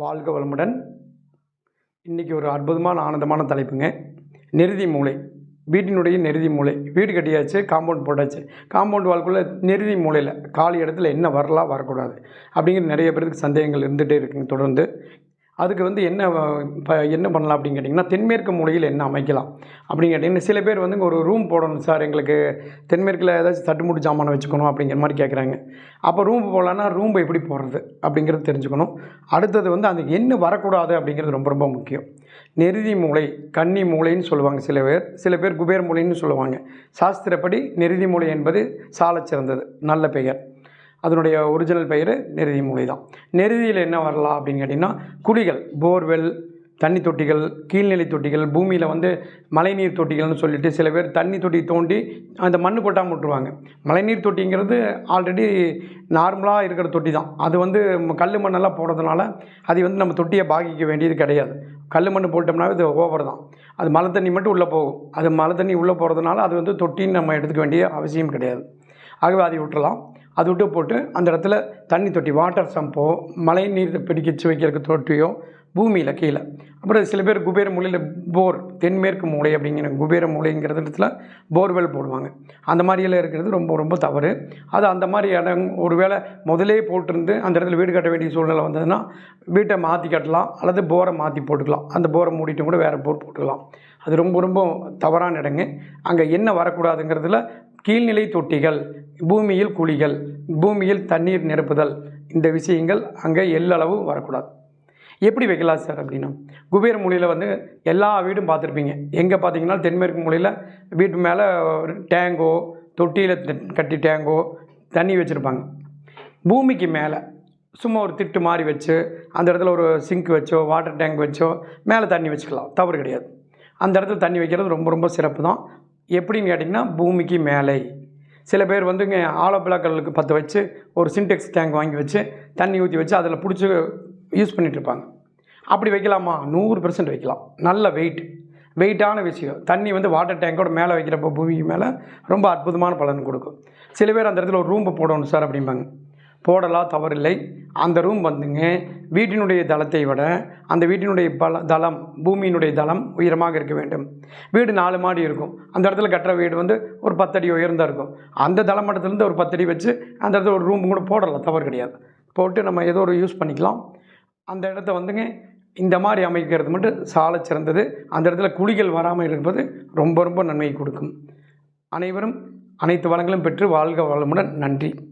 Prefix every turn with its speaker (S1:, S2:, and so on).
S1: வாழ்க வளமுடன். இன்றைக்கி ஒரு அற்புதமான ஆனந்தமான தலைப்புங்க. நெருதி மூளை. வீட்டினுடைய நெருதி மூளை. வீடு கட்டியாச்சு காம்பவுண்ட் போட்டாச்சு. காம்பவுண்ட் வாழ்க்குள்ளே நெருதி மூலையில் காலி இடத்துல என்ன வரலாம் வரக்கூடாது அப்படிங்கிற நிறைய பேருக்கு சந்தேகங்கள் இருந்துகிட்டே இருக்குங்க. தொடர்ந்து அதுக்கு வந்து என்ன இப்போ என்ன பண்ணலாம் அப்படின்னு கேட்டிங்கன்னா தென்மேற்கு மூலையில் என்ன அமைக்கலாம் அப்படின்னு கேட்டிங்கன்னா சில பேர் வந்து ஒரு ரூம் போடணும் சார் எங்களுக்கு தென்மேற்கில் ஏதாச்சும் தட்டுமுட்டு ஜாமானை வச்சுக்கணும் அப்படிங்கிற மாதிரி கேட்குறாங்க அப்போ ரூம் போடலான்னா ரூம் எப்படி போடுறது அப்படிங்கிறது தெரிஞ்சுக்கணும். அடுத்தது வந்து அந்த என்ன வரக்கூடாது அப்படிங்கிறது ரொம்ப ரொம்ப முக்கியம். நெருதி மூளை கன்னி மூளைன்னு சொல்லுவாங்க சில பேர் சில பேர் குபேர் மூளைன்னு சொல்லுவாங்க. சாஸ்திரப்படி நெருதி மூளை என்பது சாலச் சிறந்தது நல்ல பெயர். அதனுடைய ஒரிஜினல் பெயர் நெருதி மூலை தான் நெருதியில் என்ன வரலாம் அப்படின்னு கேட்டிங்கன்னா குழிகள் போர்வெல் தண்ணி தொட்டிகள் கீழ்நிலை தொட்டிகள் பூமியில் வந்து மழைநீர் தொட்டிகள்னு சொல்லிட்டு சில பேர் தண்ணி தொட்டி தோண்டி அந்த மண் கொட்டாமல் விட்டுருவாங்க. மழைநீர் தொட்டிங்கிறது ஆல்ரெடி நார்மலாக இருக்கிற தொட்டி தான் அது வந்து கல் மண்ணெல்லாம் போடுறதுனால அது வந்து நம்ம தொட்டியை பாதிக்க வேண்டியது கிடையாது. கல் மண் போட்டோம்னாவே இது ஓவர் தான். அது மழை தண்ணி மட்டும் உள்ளே போகும். அது மழை தண்ணி உள்ளே போகிறதுனால அது வந்து தொட்டின்னு நம்ம எடுத்துக்க வேண்டிய அவசியம் கிடையாது. ஆகவே அதை விட்டுறலாம். அது விட்டு போட்டு அந்த இடத்துல தண்ணி தொட்டி வாட்டர் சம்போ மழை நீர் பிடிக்கிச்சு வைக்கிறதுக்கு தொட்டியோ பூமியில் கீழே. அப்புறம் சில பேர் குபேர மூலையில் போர் தென்மேற்கு மூலை அப்படிங்கிற குபேர மூலைங்கிறது இடத்துல போர்வெல் போடுவாங்க. அந்த மாதிரியெல்லாம் இருக்கிறது ரொம்ப ரொம்ப தவறு. அது அந்த மாதிரி இடம் ஒரு வேளை முதலே போட்டிருந்து அந்த இடத்துல வீடு கட்ட வேண்டிய சூழ்நிலை வந்ததுன்னா வீட்டை மாற்றி கட்டலாம் அல்லது போரை மாற்றி போட்டுக்கலாம். அந்த போரை மூடிட்டு கூட வேறு போர் போட்டுக்கலாம். அது ரொம்ப ரொம்ப தவறான இடங்க. அங்கே என்ன வரக்கூடாதுங்கிறதுல கீழ்நிலை தொட்டிகள் பூமியில் குழிகள் பூமியில் தண்ணீர் நிரப்புதல் இந்த விஷயங்கள் அங்கே எல்லளவு வரக்கூடாது. எப்படி வைக்கலாம் சார் அப்படின்னா குபேர மூலையில் வந்து எல்லா வீடும் பார்த்துருப்பீங்க. எங்கே பார்த்தீங்கன்னா தென்மேற்கு மூலையில் வீட்டு மேலே ஒரு டேங்கோ தொட்டியில் கட்டி டேங்கோ தண்ணி வச்சுருப்பாங்க. பூமிக்கு மேலே சும்மா ஒரு திட்டு மாதிரி வச்சு அந்த இடத்துல ஒரு சிங்க் வச்சோ வாட்டர் டேங்க் வச்சோ மேலே தண்ணி வச்சுக்கலாம். தவறு கிடையாது. அந்த இடத்துல தண்ணி வைக்கிறது ரொம்ப ரொம்ப சிறப்பு தான் எப்படின்னு கேட்டிங்கன்னா பூமிக்கு மேலே. சில பேர் வந்துங்க ஆலப்பிளாக்கல்லுக்கு பற்ற வச்சு ஒரு சின்டெக்ஸ் டேங்க் வாங்கி வச்சு தண்ணி ஊற்றி வச்சு அதில் பிடிச்சி யூஸ் பண்ணிகிட்டு இருப்பாங்க. அப்படி வைக்கலாமா? நூறு பெர்சன்ட் வைக்கலாம். நல்ல வெயிட் வெயிட்டான விஷயம். தண்ணி வந்து வாட்டர் டேங்கோட மேலே வைக்கிறப்போ பூமிக்கு மேலே ரொம்ப அற்புதமான பலன் கொடுக்கும். சில பேர் அந்த இடத்துல ஒரு ரூம்பை போடணும் சார் அப்படிம்பாங்க. போடலாம் தவறில்லை. அந்த ரூம் வந்துங்க. வீட்டினுடைய தளத்தை விட அந்த வீட்டினுடைய பல தளம் பூமியினுடைய தளம் உயரமாக இருக்க வேண்டும். வீடு நாலு மாடி இருக்கும். அந்த இடத்துல கட்டுற வீடு வந்து ஒரு பத்தடி உயர்ந்தா இருக்கும். அந்த தளம் மட்டத்துலேருந்து ஒரு பத்தடி வச்சு அந்த இடத்துல ஒரு ரூம் கூட போடலாம் தவறு கிடையாது. போட்டு நம்ம ஏதோ ஒரு யூஸ் பண்ணிக்கலாம். அந்த இடத்த வந்துங்க இந்த மாதிரி அமைக்கிறது மட்டும் சால சிறந்தது. அந்த இடத்துல குழிகள் வராமல் இருப்பது ரொம்ப ரொம்ப நன்மை கொடுக்கும். அனைவரும் அனைத்து வளங்களும் பெற்று வாழ்க வளமுடன். நன்றி.